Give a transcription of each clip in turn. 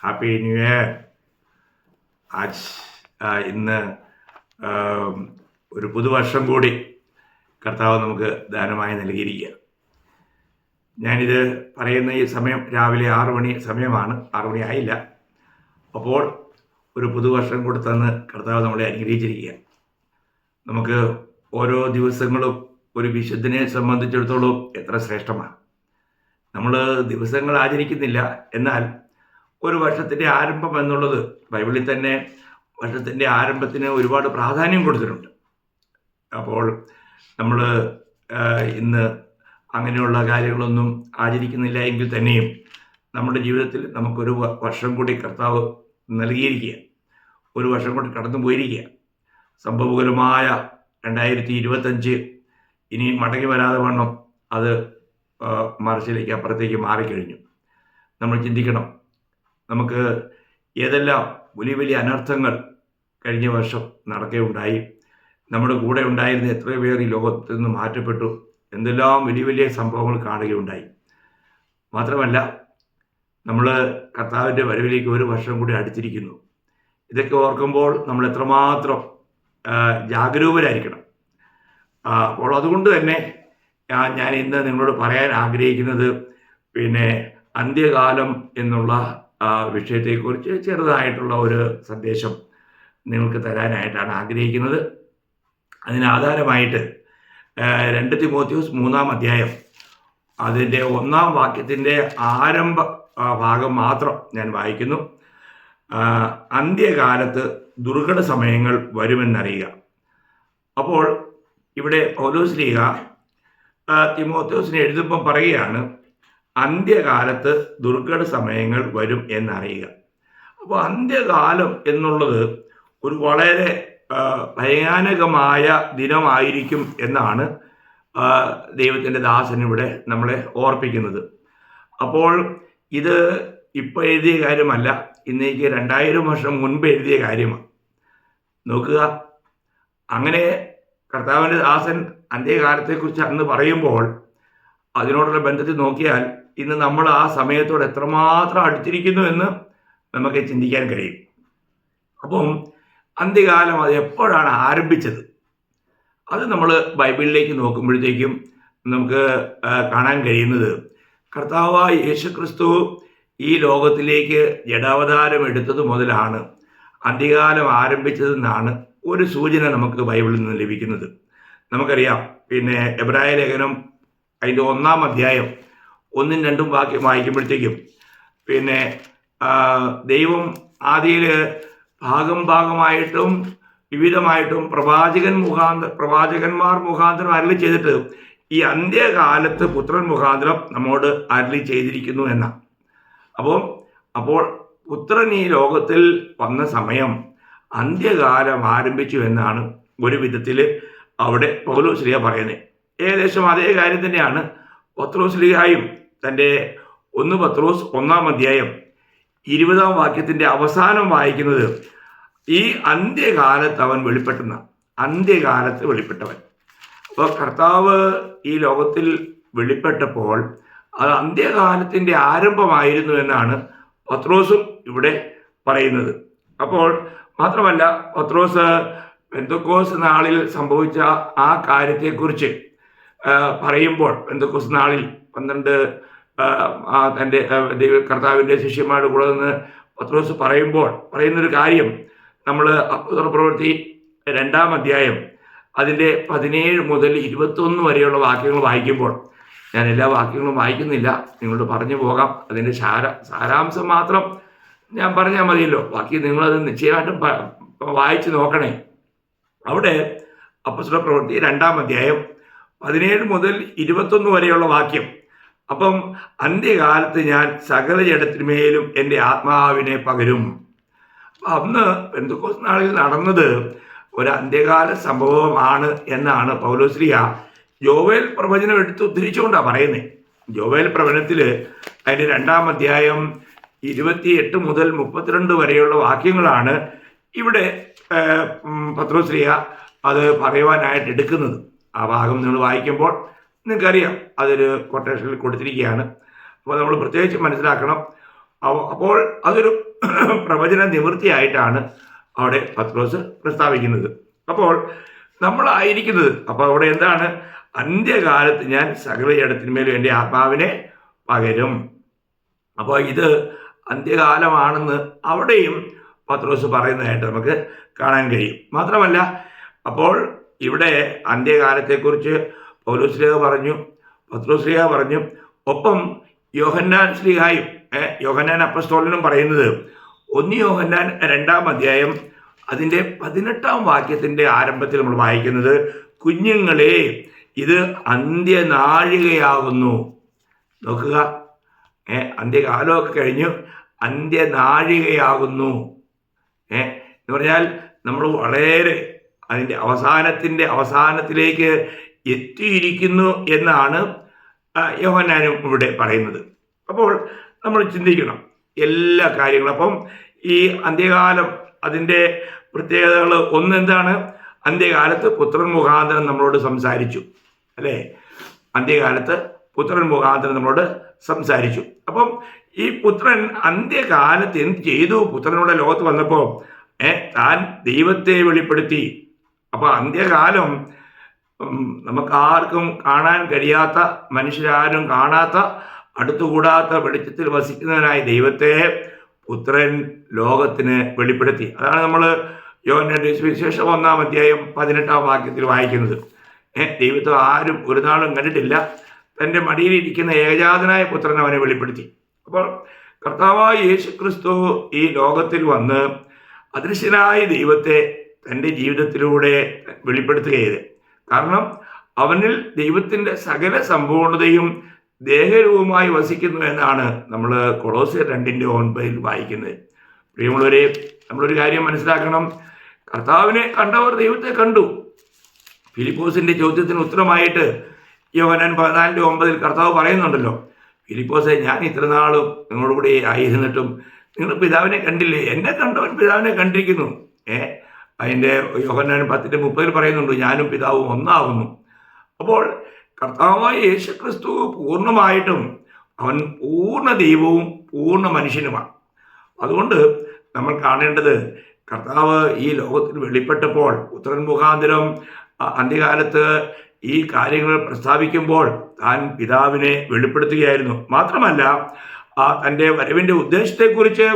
Happy new year ആജ് ഇന്ന് ഒരു പുതുവർഷം കൂടി കർത്താവ് നമുക്ക് ദാനമായി നൽകിയിരിക്കുക ഞാനിത് പറയുന്ന ഈ സമയം രാവിലെ ആറ് മണി സമയമാണ്. ആറു മണി ആയില്ല. അപ്പോൾ ഒരു പുതുവർഷം കൂടി തന്ന് കർത്താവ് നമ്മളെ അനുഗ്രഹിച്ചിരിക്കുക നമുക്ക് ഓരോ ദിവസങ്ങളും ഒരു വിശുദ്ധനെ സംബന്ധിച്ചിടത്തോളം എത്ര ശ്രേഷ്ഠമാണ്. നമ്മൾ ദിവസങ്ങൾ ആചരിക്കുന്നില്ല. എന്നാൽ ഒരു വർഷത്തിന്റെ ആരംഭം എന്നുള്ളത് ബൈബിളിൽ തന്നെ വർഷത്തിന്റെ ആരംഭത്തിന് ഒരുപാട് പ്രാധാന്യം കൊടുത്തിട്ടുണ്ട്. അപ്പോൾ നമ്മൾ ഇന്ന് അങ്ങനെയുള്ള കാര്യങ്ങളൊന്നും ആചരിക്കുന്നില്ല എങ്കിൽ തന്നെയും നമ്മുടെ ജീവിതത്തിൽ നമുക്കൊരു വർഷം കൂടി കർത്താവ് നൽകിയിരിക്കുക. ഒരു വർഷം കൂടി കടന്നു പോയിരിക്കുക. സംഭവകരമായ രണ്ടായിരത്തി ഇരുപത്തഞ്ച് ഇനി മടങ്ങി വരാതെ വണ്ണം അത് മറിച്ചിലേക്ക് അപ്പുറത്തേക്ക് മാറിക്കഴിഞ്ഞു നമ്മൾ ചിന്തിക്കണം. നമുക്ക് ഏതെല്ലാം വലിയ വലിയ അനർത്ഥങ്ങൾ കഴിഞ്ഞ വർഷം നടക്കുകയുണ്ടായി. നമ്മുടെ കൂടെ ഉണ്ടായിരുന്ന എത്രയോ പേർ ഈ ലോകത്ത് നിന്ന് മാറ്റപ്പെട്ടു. എന്തെല്ലാം വലിയ വലിയ സംഭവങ്ങൾ കാണുകയുണ്ടായി. മാത്രമല്ല നമ്മൾ കർത്താവിന്റെ വരവിലേക്ക് ഒരു വർഷം കൂടി അടുത്തിരിക്കുന്നു. ഇതൊക്കെ ഓർക്കുമ്പോൾ നമ്മൾ എത്രമാത്രം ജാഗരൂകരായിരിക്കണം. അപ്പോൾ അതുകൊണ്ട് തന്നെ ആ, ഞാൻ ഇന്ന് നിങ്ങളോട് പറയാൻ ആഗ്രഹിക്കുന്നത് പിന്നെ അന്ത്യകാലം എന്നുള്ള വിഷയത്തെക്കുറിച്ച് ചെറുതായിട്ടുള്ള ഒരു സന്ദേശം നിങ്ങൾക്ക് തരാനായിട്ടാണ് ആഗ്രഹിക്കുന്നത്. അതിന് ആധാരമായിട്ട് ആ, രണ്ട് തിമോത്യൂസ് മൂന്നാം അധ്യായം അതിന്റെ ഒന്നാം വാക്യത്തിന്റെ ആരംഭ ഭാഗം മാത്രം ഞാൻ വായിക്കുന്നു. അന്ത്യകാലത്ത് ദുർഘട സമയങ്ങൾ വരുമെന്നറിയുക. അപ്പോൾ ഇവിടെ പൗലോസ് ലീഗ തിമോത്തോസിനെ എഴുതുമ്പോൾ പറയുകയാണ് അന്ത്യകാലത്ത് ദുർഘട സമയങ്ങൾ വരും എന്നറിയുക. അപ്പോൾ അന്ത്യകാലം എന്നുള്ളത് ഒരു വളരെ ഭയാനകമായ ദിനമായിരിക്കും എന്നാണ് ദൈവത്തിന്റെ ദാസൻ ഇവിടെ നമ്മളെ ഓർപ്പിക്കുന്നത്. അപ്പോൾ ഇത് ഇപ്പോൾ എഴുതിയ കാര്യമല്ല ഇന്നേക്ക് രണ്ടായിരം വർഷം മുൻപ് എഴുതിയ കാര്യമാണ്. നോക്കുക. അങ്ങനെ കർത്താവിന്റെ ദാസൻ അന്ത്യകാലത്തെക്കുറിച്ച് അന്ന് പറയുമ്പോൾ അതിനോടുള്ള ബന്ധത്തിൽ നോക്കിയാൽ ഇന്ന് നമ്മൾ ആ സമയത്തോട് എത്രമാത്രം അടുത്തിരിക്കുന്നു എന്ന് നമുക്ക് ചിന്തിക്കാൻ കഴിയും. അപ്പം അന്ത്യകാലം അത് എപ്പോഴാണ് ആരംഭിച്ചത്? അത് നമ്മൾ ബൈബിളിലേക്ക് നോക്കുമ്പോഴത്തേക്കും നമുക്ക് കാണാൻ കഴിയുന്നത് കർത്താവായ യേശുക്രിസ്തു ഈ ലോകത്തിലേക്ക് ജഡാവതാരം എടുത്തത് മുതലാണ്. അന്ത്യകാലം ആരംഭിച്ചതെന്നാണ് ഒരു സൂചന നമുക്ക് ബൈബിളിൽ നിന്ന് ലഭിക്കുന്നത്. നമുക്കറിയാം പിന്നെ എബ്രായ ലേഖനം അതിന്റെ ഒന്നാം അധ്യായം ഒന്നും രണ്ടും വാക്യം വായിക്കുമ്പോഴത്തേക്കും പിന്നെ ദൈവം ആദിയിൽ ഭാഗം ഭാഗമായിട്ടും വിവിധമായിട്ടും പ്രവാചകൻ മുഖാന്തര പ്രവാചകന്മാർ മുഖാന്തരം അരളി ചെയ്തിട്ട് ഈ അന്ത്യകാലത്ത് പുത്രൻ മുഖാന്തരം നമ്മോട് അരളി ചെയ്തിരിക്കുന്നു എന്നാണ്. അപ്പോൾ അപ്പോൾ പുത്രൻ ഈ ലോകത്തിൽ വന്ന സമയം അന്ത്യകാലം ആരംഭിച്ചു എന്നാണ് ഒരു വിധത്തിൽ അവിടെ പൗലോസ്ലിഹ പറയുന്നത്. ഏകദേശം അതേ കാര്യം തന്നെയാണ് പത്രോസ്ലിഹായും തന്റെ ഒന്ന് പത്രോസ് ഒന്നാം അധ്യായം ഇരുപതാം വാക്യത്തിന്റെ അവസാനം വായിക്കുന്നത് ഈ അന്ത്യകാലത്ത് അവൻ വെളിപ്പെട്ടെന്ന അന്ത്യകാലത്ത് വെളിപ്പെട്ടവൻ. അപ്പോൾ കർത്താവ് ഈ ലോകത്തിൽ വെളിപ്പെട്ടപ്പോൾ അത് അന്ത്യകാലത്തിന്റെ ആരംഭമായിരുന്നു എന്നാണ് പത്രോസും ഇവിടെ പറയുന്നത്. അപ്പോൾ മാത്രമല്ല പത്രോസ് ബന്ധക്കോസ് നാളിൽ സംഭവിച്ച ആ കാര്യത്തെക്കുറിച്ച് കുറിച്ച് പറയുമ്പോൾ ബന്ധക്കോസ് നാളിൽ പന്ത്രണ്ട് തന്റെ ദൈവ കർത്താവിന്റെ ശിഷ്യന്മാരുടെ കൂടെ നിന്ന് പത്രോസ് പറയുമ്പോൾ പറയുന്നൊരു കാര്യം നമ്മൾ പ്രവൃത്തി രണ്ടാം അധ്യായം അതിന്റെ പതിനേഴ് മുതൽ ഇരുപത്തൊന്ന് വരെയുള്ള വാക്യങ്ങൾ വായിക്കുമ്പോൾ ഞാൻ എല്ലാ വാക്യങ്ങളും വായിക്കുന്നില്ല നിങ്ങളോട് പറഞ്ഞു പോകാം അതിന്റെ സാര സാരാംശം മാത്രം ഞാൻ പറഞ്ഞാൽ മതിയല്ലോ. ബാക്കി നിങ്ങളത് നിശ്ചയമായിട്ടും വായിച്ചു നോക്കണേ. അവിടെ അപ്പസ്വല പ്രവൃത്തി രണ്ടാം അധ്യായം പതിനേഴ് മുതൽ ഇരുപത്തൊന്ന് വരെയുള്ള വാക്യം. അപ്പം അന്ത്യകാലത്ത് ഞാൻ സകല ജഡത്തിന്മേലും എന്റെ ആത്മാവിനെ പകരും. അന്ന് പെന്തക്കോസ് നാളിൽ നടന്നത് ഒരു അന്ത്യകാല സംഭവമാണ് എന്നാണ് പൗലോശ്രീയ ജോവേൽ പ്രവചനം എടുത്ത് ഉദ്ധരിച്ചുകൊണ്ടാണ് പറയുന്നത് ജോവേൽ പ്രവചനത്തിൽ അതിന്റെ രണ്ടാം അധ്യായം ഇരുപത്തിയെട്ട് മുതൽ മുപ്പത്തിരണ്ട് വരെയുള്ള വാക്യങ്ങളാണ് ഇവിടെ പത്രശ്രീയ അത് പറയുവാനായിട്ട് എടുക്കുന്നത്. ആ ഭാഗം നിങ്ങൾ വായിക്കുമ്പോൾ നിങ്ങൾക്കറിയാം അതൊരു കൊട്ടേഷനിൽ കൊടുത്തിരിക്കുകയാണ്. അപ്പോൾ നമ്മൾ പ്രത്യേകിച്ച് മനസ്സിലാക്കണം. അപ്പോൾ അതൊരു പ്രവചന നിവൃത്തിയായിട്ടാണ് അവിടെ പത്രോസ് പ്രസ്താവിക്കുന്നത്. അപ്പോൾ നമ്മളായിരിക്കുന്നത് അപ്പോൾ അവിടെ എന്താണ്? അന്ത്യകാലത്ത് ഞാൻ സകല ജഡത്തിന്മേലും എന്റെ ആത്മാവിനെ പകരും. അപ്പോൾ ഇത് അന്ത്യകാലമാണെന്ന് അവിടെയും പത്രോസ് പറയുന്നതായിട്ട് നമുക്ക് കാണാൻ കഴിയും. മാത്രമല്ല അപ്പോൾ ഇവിടെ അന്ത്യകാലത്തെക്കുറിച്ച് പൗലോസ്ലിഹ പറഞ്ഞു പത്രോസ്ലിഹ പറഞ്ഞു ഒപ്പം യോഹന്നാൻ ശ്രീഹായും യോഹന്നാൻ അപ്പസ്തോലനും പറയുന്നത് ഒന്ന് യോഹന്നാൻ രണ്ടാം അധ്യായം അതിന്റെ പതിനെട്ടാം വാക്യത്തിന്റെ ആരംഭത്തിൽ നമ്മൾ വായിക്കുന്നത് കുഞ്ഞുങ്ങളെ ഇത് അന്ത്യനാഴികയാകുന്നു. നോക്കുക ഏ അന്ത്യകാലമൊക്കെ കഴിഞ്ഞു അന്ത്യനാഴികയാകുന്നു. ഏ? എന്ന് പറഞ്ഞാൽ നമ്മൾ വളരെ അതിന്റെ അവസാനത്തിന്റെ അവസാനത്തിലേക്ക് എത്തിയിരിക്കുന്നു എന്നാണ് യോഹനാനും ഇവിടെ പറയുന്നത്. അപ്പോൾ നമ്മൾ ചിന്തിക്കണം എല്ലാ കാര്യങ്ങളും. അപ്പം ഈ അന്ത്യകാലം അതിന്റെ പ്രത്യേകതകൾ ഒന്നെന്താണ്? അന്ത്യകാലത്ത് പുത്രൻ മുഖാന്തരം നമ്മളോട് സംസാരിച്ചു. അല്ലേ? അന്ത്യകാലത്ത് പുത്രൻ മുഖാന്തരം നമ്മളോട് സംസാരിച്ചു. അപ്പം ഈ പുത്രൻ അന്ത്യകാലത്ത് എന്ത് ചെയ്തു? പുത്രനോട് ലോകത്ത് വന്നപ്പോൾ ഏ താൻ ദൈവത്തെ വെളിപ്പെടുത്തി. അപ്പൊ അന്ത്യകാലം നമുക്ക് ആർക്കും കാണാൻ കഴിയാത്ത മനുഷ്യരാരും കാണാത്ത അടുത്തുകൂടാത്ത വെളിച്ചത്തിൽ വസിക്കുന്നതിനായ ദൈവത്തെ പുത്രൻ ലോകത്തിന് വെളിപ്പെടുത്തി. അതാണ് നമ്മൾ യോഹന്നാന്റെ വിശേഷം ഒന്നാം അധ്യായം പതിനെട്ടാം വാക്യത്തിൽ വായിക്കുന്നത്. ദൈവത്തെ ആരും ഒരു നാളും കണ്ടിട്ടില്ല. തന്റെ മടിയിലിരിക്കുന്ന ഏകജാതനായ പുത്രൻ അവനെ വെളിപ്പെടുത്തി. അപ്പോൾ കർത്താവായ യേശു ക്രിസ്തു ഈ ലോകത്തിൽ വന്ന് അദൃശ്യനായ ദൈവത്തെ തന്റെ ജീവിതത്തിലൂടെ വെളിപ്പെടുത്തുകയത്. കാരണം അവനിൽ ദൈവത്തിന്റെ സകല സമ്പൂർണതയും ദേഹരൂപമായി വസിക്കുന്നു എന്നാണ് നമ്മൾ കൊളോസിയ രണ്ടിന്റെ ഒൻപതിൽ വായിക്കുന്നത്. പ്രിയമുള്ളവരെ നമ്മളൊരു കാര്യം മനസ്സിലാക്കണം. കർത്താവിനെ കണ്ടവർ ദൈവത്തെ കണ്ടു. ഫിലിപ്പോസിന്റെ ചോദ്യത്തിന് ഉത്തരമായിട്ട് യോഹനാൻ പതിനാലിന്റെ ഒമ്പതിൽ കർത്താവ് പറയുന്നുണ്ടല്ലോ ഫിലിപ്പോസെ ഞാൻ ഇത്ര നാളും നിങ്ങളുടെ കൂടെ ആയിരുന്നിട്ടും നിങ്ങൾ പിതാവിനെ കണ്ടില്ലേ? എന്നെ കണ്ടവൻ പിതാവിനെ കണ്ടിരിക്കുന്നു. ഏ? അതിന്റെ യോഹന്നാൻ പത്തിന്റെ മുപ്പതിൽ പറയുന്നുണ്ട് ഞാനും പിതാവും ഒന്നാകുന്നു അപ്പോൾ കർത്താവായ യേശു ക്രിസ്തു പൂർണമായിട്ടും അവൻ പൂർണ ദൈവവും പൂർണ മനുഷ്യനുമാണ്. അതുകൊണ്ട് നമ്മൾ കാണേണ്ടത് കർത്താവ് ഈ ലോകത്തിൽ വെളിപ്പെട്ടപ്പോൾ ഉത്തരൻ മുഖാന്തരം അന്ത്യകാലത്ത് ഈ കാര്യങ്ങൾ പ്രസ്താവിക്കുമ്പോൾ താൻ പിതാവിനെ വെളിപ്പെടുത്തുകയായിരുന്നു. മാത്രമല്ല തന്റെ വരവിന്റെ ഉദ്ദേശത്തെക്കുറിച്ച്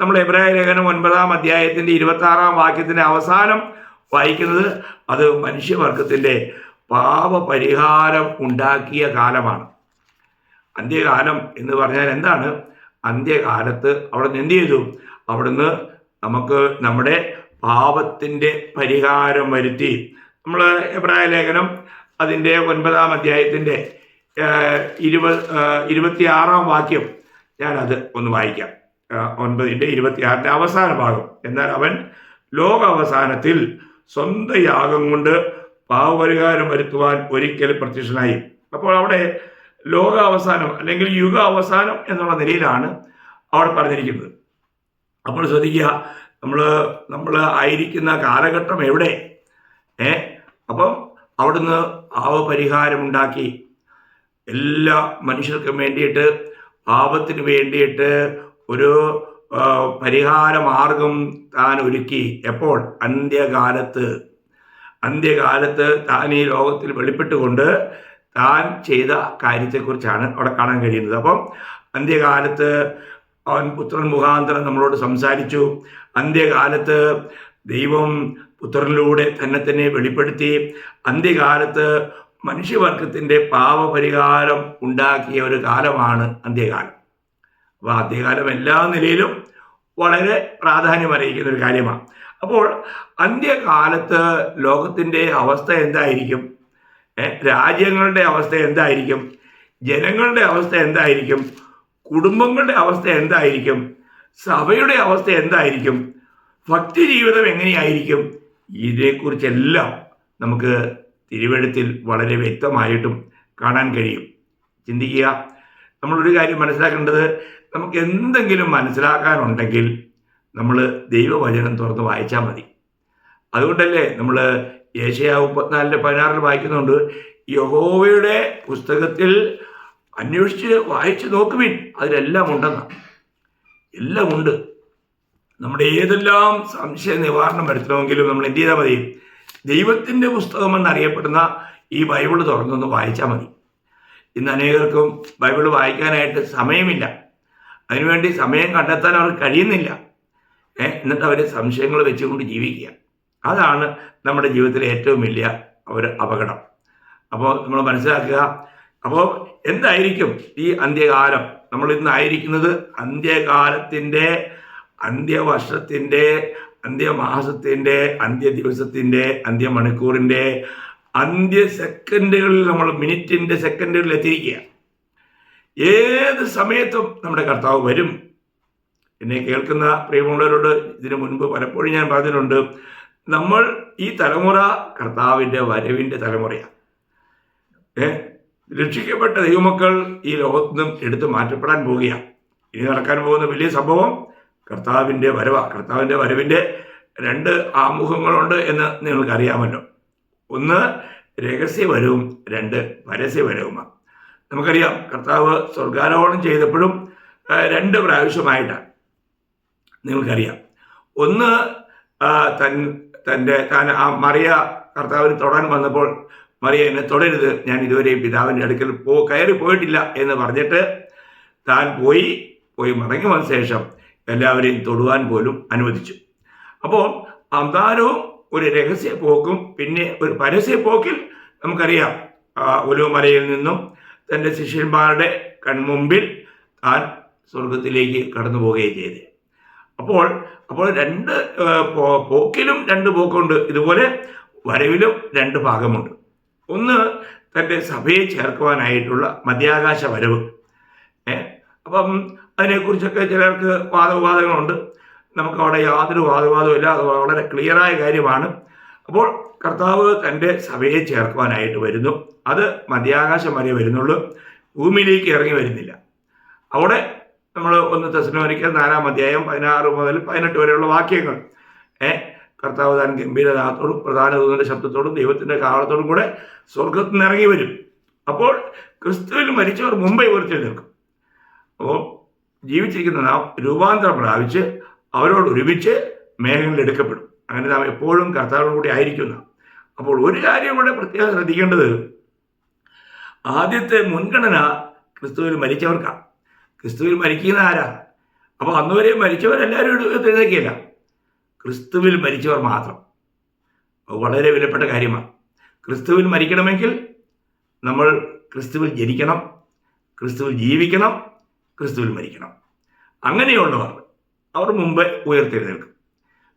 നമ്മൾ എബ്രായ ലേഖനം ഒൻപതാം അധ്യായത്തിന്റെ ഇരുപത്തി ആറാം വാക്യത്തിന്റെ അവസാനം വായിക്കുന്നത് അത് മനുഷ്യവർഗത്തിന്റെ പാപപരിഹാരം ഉണ്ടാക്കിയ കാലമാണ്. അന്ത്യകാലം എന്ന് പറഞ്ഞാൽ എന്താണ്? അന്ത്യകാലത്ത് അവിടെ നിന്ന് എന്ത് ചെയ്തു? അവിടുന്ന് നമുക്ക് നമ്മുടെ പാപത്തിന്റെ പരിഹാരം വരുത്തി. നമ്മൾ എബ്രായ ലേഖനം അതിന്റെ ഒൻപതാം അധ്യായത്തിന്റെ ഇരുപത് ഇരുപത്തിയാറാം വാക്യം ഞാനത് ഒന്ന് വായിക്കാം. ഒൻപതിന്റെ ഇരുപത്തിയാറിന്റെ അവസാന ഭാഗം. എന്നാൽ അവൻ ലോകാവസാനത്തിൽ സ്വന്തം യാഗം കൊണ്ട് പാവപരിഹാരം വരുത്തുവാൻ ഒരിക്കൽ പ്രത്യക്ഷനായി. അപ്പോൾ അവിടെ ലോകാവസാനം അല്ലെങ്കിൽ യുഗ അവസാനം എന്നുള്ള നിലയിലാണ് അവിടെ പറഞ്ഞിരിക്കുന്നത്. അപ്പോൾ ശ്രദ്ധിക്കുക നമ്മൾ നമ്മൾ ആയിരിക്കുന്ന കാലഘട്ടം എവിടെ? ഏ അപ്പം അവിടുന്ന് പാവപരിഹാരമുണ്ടാക്കി എല്ലാ മനുഷ്യർക്കും വേണ്ടിയിട്ട് പാപത്തിന് വേണ്ടിയിട്ട് ഒരു പരിഹാരമാർഗം പരിഹാര മാർഗം താൻ ഒരുക്കി. എപ്പോൾ? അന്ത്യകാലത്ത്. അന്ത്യകാലത്ത് താൻ ഈ ലോകത്തിൽ വെളിപ്പെട്ടുകൊണ്ട് താൻ ചെയ്ത കാര്യത്തെക്കുറിച്ചാണ് അവിടെ കാണാൻ കഴിയുന്നത്. അപ്പം അന്ത്യകാലത്ത് അവൻ പുത്രൻ മുഖാന്തരം നമ്മളോട് സംസാരിച്ചു. അന്ത്യകാലത്ത് ദൈവം പുത്രനിലൂടെ തന്നെ തന്നെ വെളിപ്പെടുത്തി അന്ത്യകാലത്ത് മനുഷ്യവർഗത്തിന്റെ പാപപരിഹാരം ഉണ്ടാക്കിയ ഒരു കാലമാണ് അന്ത്യകാലം. അപ്പോൾ അന്ത്യകാലം എല്ലാ നിലയിലും വളരെ പ്രാധാന്യം അറിയിക്കുന്ന ഒരു കാര്യമാണ്. അപ്പോൾ അന്ത്യകാലത്ത് ലോകത്തിന്റെ അവസ്ഥ എന്തായിരിക്കും? രാജ്യങ്ങളുടെ അവസ്ഥ എന്തായിരിക്കും? ജനങ്ങളുടെ അവസ്ഥ എന്തായിരിക്കും? കുടുംബങ്ങളുടെ അവസ്ഥ എന്തായിരിക്കും? സഭയുടെ അവസ്ഥ എന്തായിരിക്കും? ഭക്തി ജീവിതം എങ്ങനെയായിരിക്കും? ഇതിനെക്കുറിച്ചെല്ലാം നമുക്ക് തിരുവഴുത്തിൽ വളരെ വ്യക്തമായിട്ടും കാണാൻ കഴിയും. ചിന്തിക്കുക. നമ്മളൊരു കാര്യം മനസ്സിലാക്കേണ്ടത് നമുക്ക് എന്തെങ്കിലും മനസ്സിലാക്കാനുണ്ടെങ്കിൽ നമ്മൾ ദൈവവചനം തുറന്ന് വായിച്ചാൽ മതി. അതുകൊണ്ടല്ലേ നമ്മൾ ഏഷ്യ മുപ്പത്തിനാലിന്റെ പതിനാറിൽ വായിക്കുന്നുണ്ട് യഹോവയുടെ പുസ്തകത്തിൽ അന്വേഷിച്ച് വായിച്ച് നോക്കുവിൻ. അതിലെല്ലാം ഉണ്ടെന്ന്. എല്ലാം ഉണ്ട്. നമ്മുടെ ഏതെല്ലാം സംശയ നിവാരണം വരുത്തണമെങ്കിലും നമ്മൾ എന്ത് ചെയ്താൽ മതി? ദൈവത്തിന്റെ പുസ്തകം എന്നറിയപ്പെടുന്ന ഈ ബൈബിൾ തുറന്നൊന്ന് വായിച്ചാൽ മതി. ഇന്ന് അനേകർക്കും ബൈബിൾ വായിക്കാനായിട്ട് സമയമില്ല. അതിനുവേണ്ടി സമയം കണ്ടെത്താൻ അവർക്ക് കഴിയുന്നില്ല. എന്നിട്ട് അവർ സംശയങ്ങൾ വെച്ചുകൊണ്ട് ജീവിക്കുക. അതാണ് നമ്മുടെ ജീവിതത്തിലെ ഏറ്റവും വലിയ ഒരു അപകടം. അപ്പോൾ നമ്മൾ മനസ്സിലാക്കുക അപ്പോൾ എന്തായിരിക്കും ഈ അന്ത്യകാലം? നമ്മൾ ഇന്ന് ആയിരിക്കുന്നത് അന്ത്യകാലത്തിന്റെ അന്ത്യവർഷത്തിന്റെ അന്ത്യമാസത്തിന്റെ അന്ത്യ ദിവസത്തിന്റെ അന്ത്യമണിക്കൂറിന്റെ അന്ത്യ സെക്കൻഡുകളിൽ നമ്മൾ മിനിറ്റിന്റെ സെക്കൻഡുകളിൽ എത്തിയിരിക്കുക. ഏത് സമയത്തും നമ്മുടെ കർത്താവ് വരും. എന്നെ കേൾക്കുന്ന പ്രിയമുള്ളവരോട് ഇതിനു മുൻപ് പലപ്പോഴും ഞാൻ പറഞ്ഞിട്ടുണ്ട് നമ്മൾ ഈ തലമുറ കർത്താവിന്റെ വരവിന്റെ തലമുറയാണ്. രക്ഷിക്കപ്പെട്ട ദൈവമക്കൾ ഈ ലോകത്തു നിന്നും എടുത്തു മാറ്റപ്പെടാൻ പോവുകയാണ്. ഇനി നടക്കാൻ പോകുന്ന വലിയ സംഭവം കർത്താവിന്റെ വരവാ. കർത്താവിന്റെ വരവിന്റെ രണ്ട് ആമുഖങ്ങളുണ്ട് എന്ന് നിങ്ങൾക്കറിയാമല്ലോ. ഒന്ന് രഹസ്യവരവും രണ്ട് പരസ്യവരവുമാണ്. നമുക്കറിയാം കർത്താവ് സ്വർഗാരോഹണം ചെയ്തപ്പോഴും രണ്ട് പ്രാവശ്യമായിട്ടാണ്. നിങ്ങൾക്കറിയാം. ഒന്ന് തൻ തന്റെ താൻ ആ മറിയ കർത്താവിന് തൊടാൻ വന്നപ്പോൾ മറിയ എന്നെ തൊടരുത് ഞാൻ ഇതുവരെ പിതാവിന്റെ അടുക്കൽ പോ കയറി പോയിട്ടില്ല എന്ന് പറഞ്ഞിട്ട് താൻ പോയി പോയി മടങ്ങി വന്ന ശേഷം എല്ലാവരെയും തൊടുവാൻ പോലും അനുവദിച്ചു. അപ്പോൾ അവതാരവും ഒരു രഹസ്യ പോക്കും പിന്നെ ഒരു പരസ്യ പോക്കിൽ നമുക്കറിയാം ഒലുമലയിൽ നിന്നും തന്റെ ശിഷ്യന്മാരുടെ കൺമുമ്പിൽ താൻ സ്വർഗത്തിലേക്ക് കടന്നു പോവുകയും ചെയ്ത്. അപ്പോൾ അപ്പോൾ രണ്ട് പോക്കിലും രണ്ട് പോക്കുണ്ട്. ഇതുപോലെ വരവിലും രണ്ട് ഭാഗമുണ്ട്. ഒന്ന് തന്റെ സഭയെ ചേർക്കുവാനായിട്ടുള്ള മധ്യാകാശ വരവ്. അപ്പം അതിനെക്കുറിച്ചൊക്കെ ചിലർക്ക് വാദവിവാദങ്ങളുണ്ട്. നമുക്ക് അവിടെ യാതൊരു ഇല്ല. അത് വളരെ ക്ലിയറായ കാര്യമാണ്. അപ്പോൾ കർത്താവ് തന്റെ സഭയെ ചേർക്കുവാനായിട്ട് വരുന്നു. അത് മധ്യാകാശം വരെ വരുന്നുള്ളൂ. ഭൂമിയിലേക്ക് ഇറങ്ങി വരുന്നില്ല. അവിടെ നമ്മൾ ഒന്ന് തെസ്ലോനിക്കൽ നാലാം അധ്യായം പതിനാറ് മുതൽ പതിനെട്ട് വരെയുള്ള വാക്യങ്ങൾ. ഏ കർത്താവ് താൻ ഗംഭീരനാഥത്തോടും പ്രധാന ദൂതന്റെ ശബ്ദത്തോടും ദൈവത്തിന്റെ കാവളത്തോടും കൂടെ സ്വർഗത്തിൽ നിന്ന് ഇറങ്ങി വരും. അപ്പോൾ ക്രിസ്തുവിൽ മരിച്ചവർ മുമ്പേ നിൽക്കും. അപ്പോൾ ജീവിച്ചിരിക്കുന്ന നാം രൂപാന്തരം പ്രാപിച്ച് അവരോട് ഒരുമിച്ച് മേഘങ്ങളിൽ എടുക്കപ്പെടും. അങ്ങനെ നാം എപ്പോഴും കർത്താവിനോട് കൂടി ആയിരിക്കുന്ന. അപ്പോൾ ഒരു കാര്യം കൂടെ പ്രത്യേകം ശ്രദ്ധിക്കേണ്ടത്. ആദ്യത്തെ മുൻഗണന ക്രിസ്തുവിൽ മരിച്ചവർക്കാണ് ക്രിസ്തുവിൽ മരിക്കുന്ന ആരാ? അപ്പോൾ അന്നുവരെ മരിച്ചവരെല്ലാവരും എഴുന്നേക്കില്ല ക്രിസ്തുവിൽ മരിച്ചവർ മാത്രം. വളരെ വിലപ്പെട്ട കാര്യമാണ്. ക്രിസ്തുവിൽ മരിക്കണമെങ്കിൽ നമ്മൾ ക്രിസ്തുവിൽ ജനിക്കണം. ക്രിസ്തുവിൽ ജീവിക്കണം. ക്രിസ്തുവിൽ മരിക്കണം. അങ്ങനെയുള്ളവർ അവർ മുമ്പ് ഉയർത്തെഴുന്നേൽക്കും.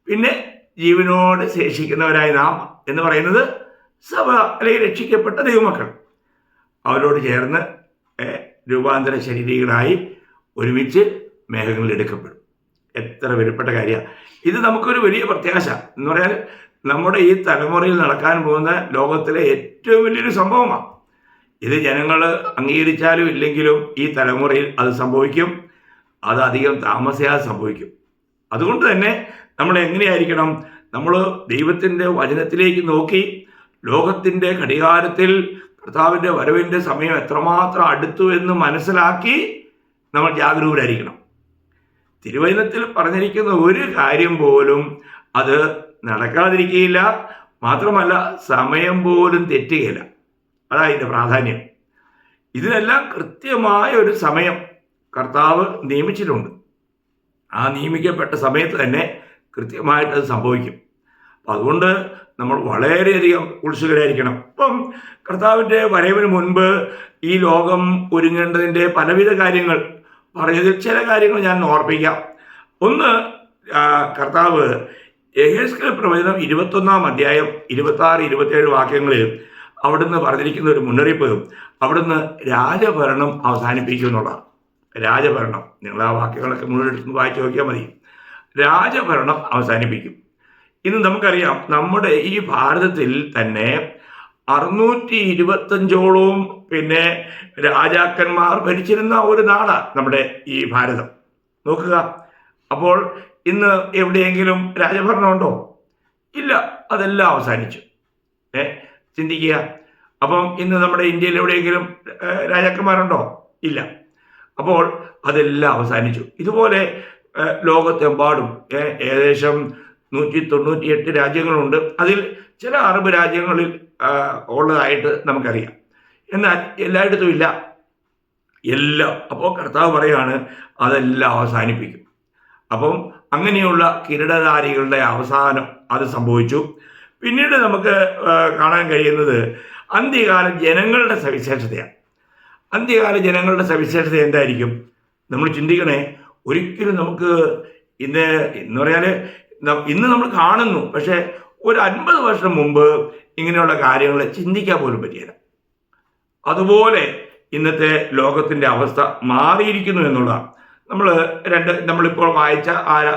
പിന്നെ ജീവനോട് ശേഷിക്കുന്നവരായ നാം എന്ന് പറയുന്നത് സഭ അല്ലെങ്കിൽ രക്ഷിക്കപ്പെട്ട ദൈവമക്കൾ. അവരോട് ചേർന്ന് രൂപാന്തര ശരീരികളായി ഒരുമിച്ച് മേഘങ്ങളിൽ എടുക്കപ്പെടും. എത്ര വിലപ്പെട്ട കാര്യമാണ് ഇത് നമുക്കൊരു വലിയ പ്രത്യാശ. എന്ന് പറയാൻ നമ്മുടെ ഈ തലമുറയിൽ നടക്കാൻ പോകുന്ന ലോകത്തിലെ ഏറ്റവും വലിയൊരു സംഭവമാണ് ഇത് ജനങ്ങൾ അംഗീകരിച്ചാലും ഇല്ലെങ്കിലും ഈ തലമുറയിൽ അത് സംഭവിക്കും. അത് അധികം താമസിയാതെ സംഭവിക്കും. അതുകൊണ്ട് തന്നെ നമ്മൾ എങ്ങനെയായിരിക്കണം? നമ്മൾ ദൈവത്തിന്റെ വചനത്തിലേക്ക് നോക്കി ലോകത്തിന്റെ ഘടികാരത്തിൽ കർത്താവിന്റെ വരവിന്റെ സമയം എത്രമാത്രം അടുത്തു എന്ന് മനസ്സിലാക്കി നമ്മൾ ജാഗരൂകരായിരിക്കണം തിരുവചനത്തിൽ പറഞ്ഞിരിക്കുന്ന ഒരു കാര്യം പോലും അത് നടക്കാതിരിക്കുകയില്ല. മാത്രമല്ല സമയം പോലും തെറ്റുകയില്ല. അതാ ഇതിന്റെ പ്രാധാന്യം. ഇതിനെല്ലാം കൃത്യമായ ഒരു സമയം കർത്താവ് നിയമിച്ചിട്ടുണ്ട്. ആ നിയമിക്കപ്പെട്ട സമയത്ത് തന്നെ കൃത്യമായിട്ട് അത് സംഭവിക്കും. അപ്പം അതുകൊണ്ട് നമ്മൾ വളരെയധികം ഉത്സുകരായിരിക്കണം ഇപ്പം കർത്താവിന്റെ വരവിന് മുൻപ് ഈ ലോകം ഒരുങ്ങേണ്ടതിന്റെ പലവിധ കാര്യങ്ങൾ പറഞ്ഞതിൽ ചില കാര്യങ്ങൾ ഞാൻ ഓർപ്പിക്കാം. ഒന്ന് കർത്താവ് യഹേസ്കൽ പ്രവചനം ഇരുപത്തൊന്നാം അധ്യായം ഇരുപത്തി ആറ് ഇരുപത്തേഴ് വാക്യങ്ങളിൽ അവിടുന്ന് പറഞ്ഞിരിക്കുന്ന ഒരു മുന്നറിയിപ്പ് അവിടുന്ന് രാജഭരണം അവസാനിപ്പിക്കും എന്നുള്ളതാണ്. രാജഭരണം. നിങ്ങൾ ആ വാക്കുകളൊക്കെ മുഴുവൻ വായിച്ചു നോക്കിയാൽ മതി. രാജഭരണം അവസാനിപ്പിക്കും. ഇന്ന് നമുക്കറിയാം നമ്മുടെ ഈ ഭാരതത്തിൽ തന്നെ അറുന്നൂറ്റി ഇരുപത്തഞ്ചോളവും പിന്നെ രാജാക്കന്മാർ ഭരിച്ചിരുന്ന ഒരു നാടാണ് നമ്മുടെ ഈ ഭാരതം. നോക്കുക. അപ്പോൾ ഇന്ന് എവിടെയെങ്കിലും രാജഭരണമുണ്ടോ? ഇല്ല. അതെല്ലാം അവസാനിച്ചു. ഏ? ചിന്തിക്കുക. അപ്പം ഇന്ന് നമ്മുടെ ഇന്ത്യയിൽ എവിടെയെങ്കിലും രാജാക്കന്മാരുണ്ടോ? ഇല്ല. അപ്പോൾ അതെല്ലാം അവസാനിച്ചു. ഇതുപോലെ ലോകത്തെമ്പാടും ഏകദേശം നൂറ്റി തൊണ്ണൂറ്റി എട്ട് രാജ്യങ്ങളുണ്ട്. അതിൽ ചില അറബ് രാജ്യങ്ങളിൽ ഉള്ളതായിട്ട് നമുക്കറിയാം. എന്നാൽ എല്ലായിടത്തും ഇല്ല. എല്ലാം. അപ്പോൾ കർത്താവ് പറയാണ് അതെല്ലാം അവസാനിപ്പിക്കും. അപ്പം അങ്ങനെയുള്ള കിരീടധാരികളുടെ അവസാനം അത് സംഭവിച്ചു. പിന്നീട് നമുക്ക് കാണാൻ കഴിയുന്നത് അന്ത്യകാല ജനങ്ങളുടെ സവിശേഷതയാണ്. അന്ത്യകാല ജനങ്ങളുടെ സവിശേഷത എന്തായിരിക്കും? നമ്മൾ ചിന്തിക്കണേ ഒരിക്കലും നമുക്ക് ഇന്ന് എന്ന് പറഞ്ഞാൽ ഇന്ന് നമ്മൾ കാണുന്നു പക്ഷേ ഒരു അൻപത് വർഷം മുമ്പ് ഇങ്ങനെയുള്ള കാര്യങ്ങളെ ചിന്തിക്കാൻ പോലും പറ്റിയില്ല. അതുപോലെ ഇന്നത്തെ ലോകത്തിന്റെ അവസ്ഥ മാറിയിരിക്കുന്നു എന്നുള്ളതാണ്. നമ്മൾ രണ്ട് നമ്മളിപ്പോൾ വായിച്ച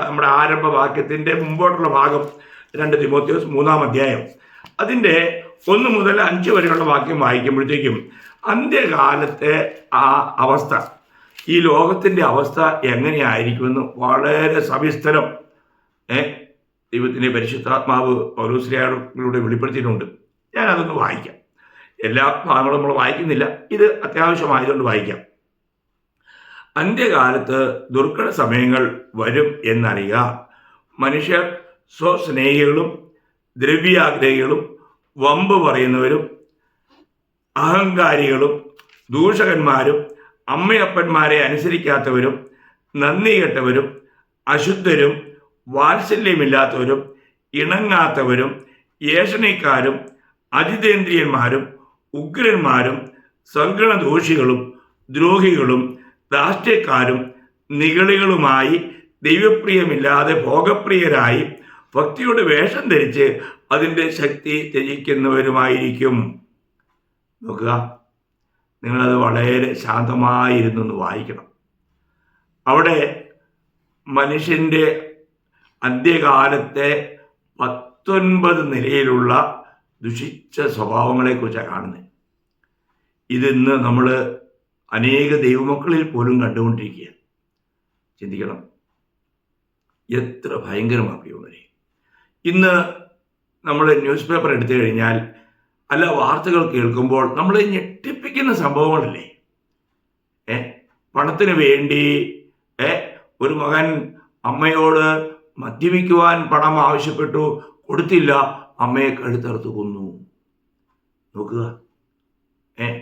നമ്മുടെ ആരംഭ വാക്യത്തിന്റെ മുമ്പോട്ടുള്ള ഭാഗം രണ്ട് തിമോത്യോസ് മൂന്നാം അധ്യായം. അതിന്റെ ഒന്ന് മുതൽ അഞ്ച് വരെയുള്ള വാക്യം വായിക്കുമ്പോഴത്തേക്കും അന്ത്യകാലത്തെ ആ അവസ്ഥ ഈ ലോകത്തിന്റെ അവസ്ഥ എങ്ങനെയായിരിക്കുമെന്ന് വളരെ സവിസ്തരം ഏ ദൈവത്തിന്റെ പരിശുദ്ധാത്മാവ് പൗരസ്ലിയാളിലൂടെ വെളിപ്പെടുത്തിയിട്ടുണ്ട്. ഞാനതൊന്ന് വായിക്കാം. എല്ലാ ഭാഗങ്ങളും നമ്മൾ വായിക്കുന്നില്ല. ഇത് അത്യാവശ്യമായതുകൊണ്ട് വായിക്കാം. അന്ത്യകാലത്ത് ദുർഘട സമയങ്ങൾ വരും എന്നറിയുക. മനുഷ്യർ സ്വസ്നേഹികളും ദ്രവ്യാഗ്രഹികളും വമ്പ് പറയുന്നവരും അഹങ്കാരികളും ദൂഷകന്മാരും അമ്മയപ്പന്മാരെ അനുസരിക്കാത്തവരും നന്ദി കെട്ടവരും അശുദ്ധരും വാത്സല്യമില്ലാത്തവരും ഇണങ്ങാത്തവരും ഏഷണിക്കാരും അതിതേന്ദ്രിയന്മാരും ഉഗ്രന്മാരും സങ്കടദോഷികളും ദ്രോഹികളും ദാഷ്ട്യക്കാരും നികളികളുമായി ദൈവപ്രിയമില്ലാതെ ഭോഗപ്രിയരായി ഭക്തിയുടെ വേഷം ധരിച്ച് അതിന്റെ ശക്തി ത്യജിക്കുന്നവരുമായിരിക്കും. നോക്കുക. നിങ്ങളത് വളരെ ശാന്തമായിരുന്നു എന്ന് വായിക്കണം. അവിടെ മനുഷ്യന്റെ അന്ത്യകാലത്തെ പത്തൊൻപത് നിലയിലുള്ള ദുഷിച്ച സ്വഭാവങ്ങളെക്കുറിച്ചാണ് കാണുന്നത്. ഇതിന്ന് നമ്മൾ അനേക ദൈവമക്കളിൽ പോലും കണ്ടുകൊണ്ടിരിക്കുക ചിന്തിക്കണം. എത്ര ഭയങ്കരമാണ് പ്രിയവരെ ഇന്ന് നമ്മൾ ന്യൂസ് പേപ്പർ എടുത്തു കഴിഞ്ഞാൽ അല്ല വാർത്തകൾ കേൾക്കുമ്പോൾ നമ്മൾ ഞെട്ടിപ്പിക്കുന്ന സംഭവങ്ങളല്ലേ? ഏ? പണത്തിന് വേണ്ടി ഏ? ഒരു മകൻ അമ്മയോട് മദ്യപിക്കുവാൻ പണം ആവശ്യപ്പെട്ടു കൊടുത്തില്ല അമ്മയെ കഴുത്തറുത്ത് കൊന്നു. നോക്കുക. ഏ?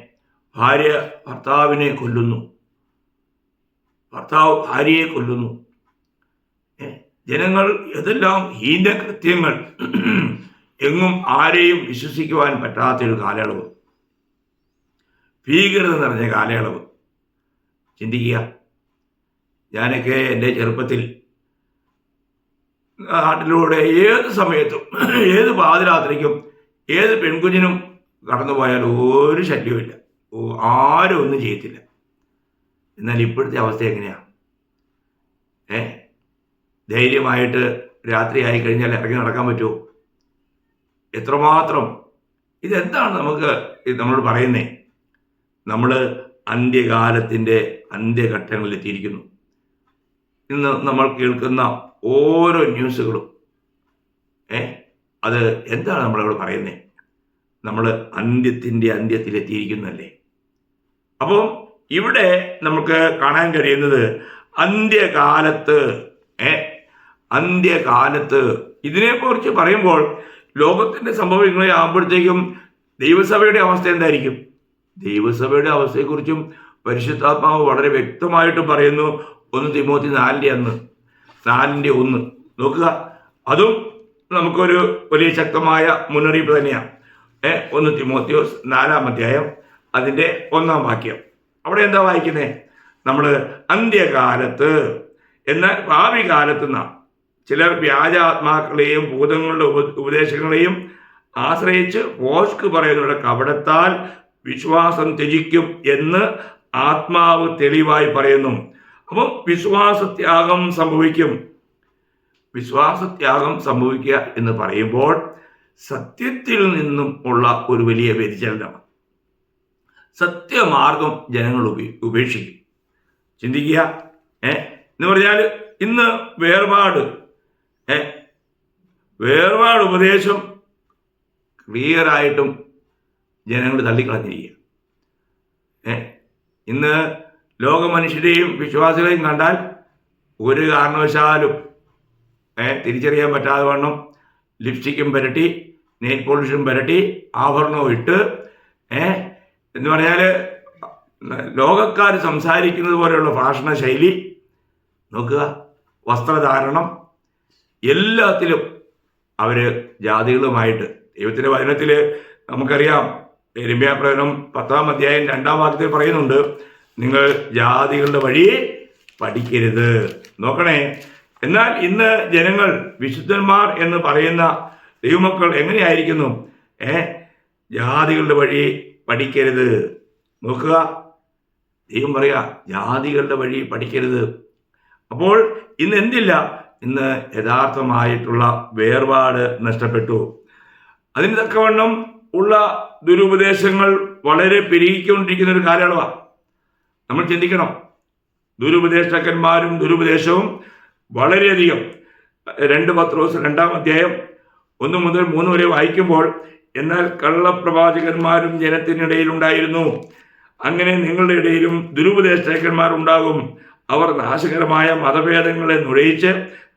ഭാര്യ ഭർത്താവിനെ കൊല്ലുന്നു. ഭർത്താവ് ഭാര്യയെ കൊല്ലുന്നു. ജനങ്ങൾ ഏതെല്ലാം ഹീന കൃത്യങ്ങൾ. എങ്ങും ആരെയും വിശ്വസിക്കുവാൻ പറ്റാത്തൊരു കാലയളവ്. ഭീകരത നിറഞ്ഞ കാലയളവ്. ചിന്തിക്കുക. ഞാനൊക്കെ എന്റെ ചെറുപ്പത്തിൽ നാട്ടിലൂടെ ഏത് സമയത്തും ഏത് പാതിരാത്രിക്കും ഏത് പെൺകുഞ്ഞിനും കടന്നു പോയാൽ ഒരു ശല്യവുമില്ല ആരും ഒന്നും ചെയ്യത്തില്ല. എന്നാൽ ഇപ്പോഴത്തെ അവസ്ഥ എങ്ങനെയാണ് ഏ? ധൈര്യമായിട്ട് രാത്രി ആയി കഴിഞ്ഞാൽ ഇറങ്ങി നടക്കാൻ പറ്റുമോ എത്രമാത്രം ഇതെന്താണ് നമുക്ക് നമ്മളോട് പറയുന്നേ? നമ്മൾ അന്ത്യകാലത്തിന്റെ അന്ത്യഘട്ടങ്ങളിൽ എത്തിയിരിക്കുന്നു ഇന്ന് നമ്മൾ കേൾക്കുന്ന ഓരോ ന്യൂസുകളും ഏ അത് എന്താണ് നമ്മളോട് പറയുന്നത് നമ്മൾ അന്ത്യത്തിന്റെ അന്ത്യത്തിലെത്തിയിരിക്കുന്നല്ലേ? അപ്പോൾ ഇവിടെ നമുക്ക് കാണാൻ കഴിയുന്നത് അന്ത്യകാലത്ത് ഏ അന്ത്യകാലത്ത്. ഇതിനെക്കുറിച്ച് പറയുമ്പോൾ ലോകത്തിന്റെ സംഭവങ്ങളെ ആകുമ്പോഴത്തേക്കും ദൈവസഭയുടെ അവസ്ഥ എന്തായിരിക്കും? ദൈവസഭയുടെ അവസ്ഥയെക്കുറിച്ചും പരിശുദ്ധാത്മാവ് വളരെ വ്യക്തമായിട്ട് പറയുന്നു ഒന്ന് തിമോത്തി നാലിന്റെ അന്ന് നാലിന്റെ ഒന്ന്. നോക്കുക. അതും നമുക്കൊരു വലിയ ശക്തമായ മുന്നറിയിപ്പ് തന്നെയാണ് ഏ ഒന്ന് തിമോത്തിയോസ് നാലാം അധ്യായം അതിന്റെ ഒന്നാം വാക്യം. അവിടെ എന്താ വായിക്കുന്നത് നമ്മൾ അന്ത്യകാലത്ത് എന്നാൽ ഭാവി കാലത്ത് നാം ചിലർ വ്യാജാത്മാക്കളെയും ഭൂതങ്ങളുടെ ഉപ ഉപദേശങ്ങളെയും ആശ്രയിച്ച് പോഷ്ക്ക് പറയുന്നവരുടെ കപടത്താൽ വിശ്വാസം ത്യജിക്കും എന്ന് ആത്മാവ് തെളിവായി പറയുന്നു. അപ്പം വിശ്വാസത്യാഗം സംഭവിക്കും. വിശ്വാസത്യാഗം സംഭവിക്കുക എന്ന് പറയുമ്പോൾ സത്യത്തിൽ നിന്നും ഉള്ള ഒരു വലിയ വ്യതിചലനമാണ്. സത്യമാർഗം ജനങ്ങൾ ഉപേ ഉപേക്ഷിക്കും. ചിന്തിക്കുക ഏ? എന്ന് പറഞ്ഞാൽ ഇന്ന് വേർപാട് ഏ? വേർപാട് ഉപദേശം ക്ലിയറായിട്ടും ജനങ്ങൾ തള്ളിക്കളഞ്ഞിരിക്കുക. ഏ? ഇന്ന് ലോക മനുഷ്യരെയും വിശ്വാസികളെയും കണ്ടാൽ ഒരു കാരണവശാലും ഏ, തിരിച്ചറിയാൻ പറ്റാതെ വണ്ണം ലിപ്സ്റ്റിക്കും പുരട്ടി നെയിൽ പോളിഷും പുരട്ടി ആഭരണവും ഇട്ട് ഏ? എന്ന് പറഞ്ഞാൽ ലോകക്കാർ സംസാരിക്കുന്നത് പോലെയുള്ള ഭാഷണ ശൈലി നോക്കുക. വസ്ത്രധാരണം എല്ലാത്തിലും അവർ ജാതികളുമായിട്ട്. ദൈവത്തിന്റെ വചനത്തിൽ നമുക്കറിയാം. രമ്യാപ്രകടനം പത്താം അധ്യായം രണ്ടാം വാക്യത്തിൽ പറയുന്നുണ്ട് നിങ്ങൾ ജാതികളുടെ വഴി പഠിക്കരുത്. നോക്കണേ. എന്നാൽ ഇന്ന് ജനങ്ങൾ വിശുദ്ധന്മാർ എന്ന് പറയുന്ന ദൈവമക്കൾ എങ്ങനെയായിരിക്കുന്നു? ഏ? ജാതികളുടെ വഴി പഠിക്കരുത്. നോക്കുക. ദൈവം പറയുക ജാതികളുടെ വഴി പഠിക്കരുത്. അപ്പോൾ ഇന്ന് എന്തില്ല? ഇന്ന് യഥാർത്ഥമായിട്ടുള്ള വേർപാട് നഷ്ടപ്പെട്ടു. അതിന് തക്കവണ്ണം ഉള്ള ദുരുപദേശങ്ങൾ വളരെ പെരുകിക്കൊണ്ടിരിക്കുന്ന ഒരു കാലയളവാണ് നമ്മൾ ചിന്തിക്കണം. ദുരുപദേശകന്മാരും ദുരുപദേശവും വളരെയധികം. രണ്ട് പത്രോസ് രണ്ടാം അധ്യായം ഒന്ന് മുതൽ മൂന്ന് വരെ വായിക്കുമ്പോൾ എന്നാൽ കള്ളപ്രവാചകന്മാരും ജനത്തിനിടയിൽ ഉണ്ടായിരുന്നു. അങ്ങനെ നിങ്ങളുടെ ഇടയിലും ദുരുപദേശകന്മാരുണ്ടാകും അവർ നാശകരമായ മതഭേദങ്ങളെ നുഴയിച്ച്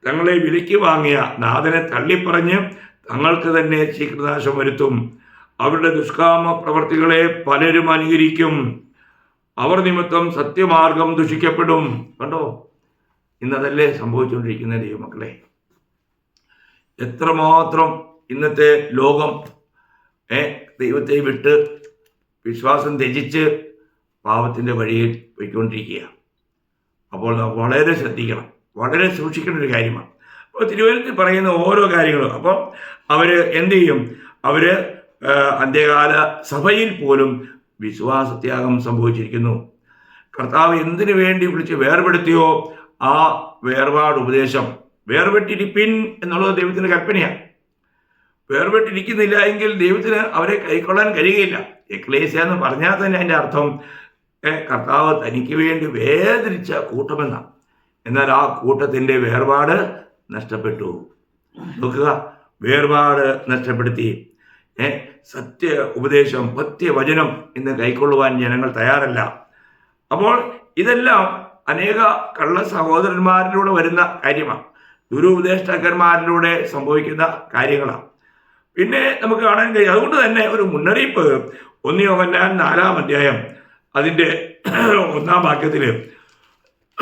തങ്ങളെ വിലയ്ക്ക് വാങ്ങിയ നാഥനെ തള്ളിപ്പറഞ്ഞ് തങ്ങൾക്ക് തന്നെ ശീകൃതാശം വരുത്തും. അവരുടെ ദുഷ്കാമ പ്രവർത്തികളെ പലരും അനുകരിക്കും. അവർ നിമിത്തം സത്യമാർഗം ദുഷിക്കപ്പെടും. കണ്ടോ? ഇന്നതല്ലേ സംഭവിച്ചുകൊണ്ടിരിക്കുന്ന ദൈവമക്കളെ. എത്രമാത്രം ഇന്നത്തെ ലോകം ഏ ദൈവത്തെ വിട്ട് വിശ്വാസം ത്യജിച്ച് പാപത്തിന്റെ വഴിയിൽ പോയിക്കൊണ്ടിരിക്കുക അപ്പോൾ വളരെ ശ്രദ്ധിക്കണം. വളരെ സൂക്ഷിക്കേണ്ട ഒരു കാര്യമാണ്. അപ്പോൾ തിരുവനന്തപുരത്ത് പറയുന്ന ഓരോ കാര്യങ്ങളും അപ്പോൾ അവർ എന്ത് ചെയ്യും? അവർ അന്ത്യകാല സഭയിൽ പോലും വിശ്വാസത്യാഗം സംഭവിച്ചിരിക്കുന്നു. കർത്താവ് എന്തിനു വേണ്ടി വിളിച്ച് വേർപെടുത്തിയോ ആ വേർപാട് ഉപദേശം വേർപെട്ടിരിപ്പിൻ എന്നുള്ളത് ദൈവത്തിന്റെ കൽപ്പനയാണ്. വേർപെട്ടിരിക്കുന്നില്ല എങ്കിൽ ദൈവത്തിന് അവരെ കൈക്കൊള്ളാൻ കഴിയുകയില്ല. എക്ലേസ്യ എന്ന് പറഞ്ഞാൽ തന്നെ അതിന്റെ അർത്ഥം കർത്താവ് തനിക്ക് വേണ്ടി വേദനിച്ച കൂട്ടമെന്നാണ്. എന്നാൽ ആ കൂട്ടത്തിന്റെ വേർപാട് നഷ്ടപ്പെട്ടു. നോക്കുക വേർപാട് നഷ്ടപ്പെടുത്തി. ഏ സത്യ ഉപദേശം പത്യവചനം ഇന്ന് കൈക്കൊള്ളുവാൻ ജനങ്ങൾ തയ്യാറല്ല. അപ്പോൾ ഇതെല്ലാം അനേക കള്ള സഹോദരന്മാരിലൂടെ വരുന്ന കാര്യമാണ്. ദുരുപദേഷ്ടാക്കന്മാരിലൂടെ സംഭവിക്കുന്ന കാര്യങ്ങളാണ്. പിന്നെ നമുക്ക് കാണാൻ കഴിയും അതുകൊണ്ട് തന്നെ ഒരു മുന്നറിയിപ്പ്. ഒന്നിയോ യോഹന്നാൻ നാലാം അധ്യായം അതിന്റെ ഒന്നാം വാക്യത്തിൽ